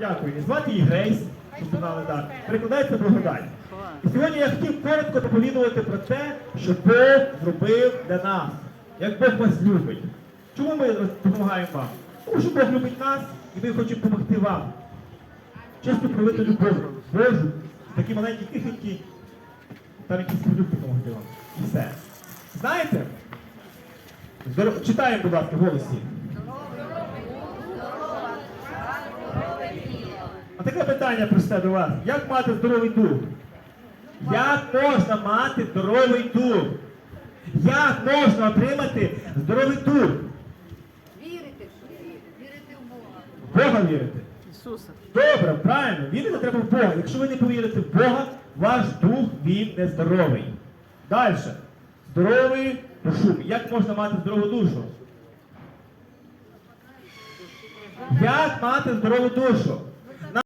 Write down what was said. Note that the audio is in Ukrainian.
Дякую. Звати її Грейс, щоб знали, так. Перекладається благодать. І сьогодні я хотів коротко доповідувати про те, що Бог зробив для нас, як Бог вас любить. Чому ми допомагаємо вам? Тому що Бог любить нас і ми хочемо допомогти вам. Чесно проявити любов Божу, такі маленькі кихонькі, там якісь продукти допомогти вам. І все. Знаєте? Читаємо, будь ласка, в голосі. А таке питання просте до вас. Як мати здоровий дух? Як можна мати здоровий дух? Як можна отримати здоровий дух? Вірити вірити в Бога. В Бога вірити. Ісуса. Добре, правильно, вірити треба в Бога. Якщо ви не повірите в Бога, ваш дух він нездоровий. Далі. Здоровий душу. Як можна мати здорову душу? Як мати здорову душу?